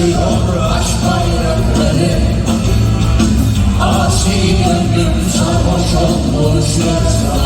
Uçuyor aşk bayrakları Asi gönlüm sarhoş olmuş yazlar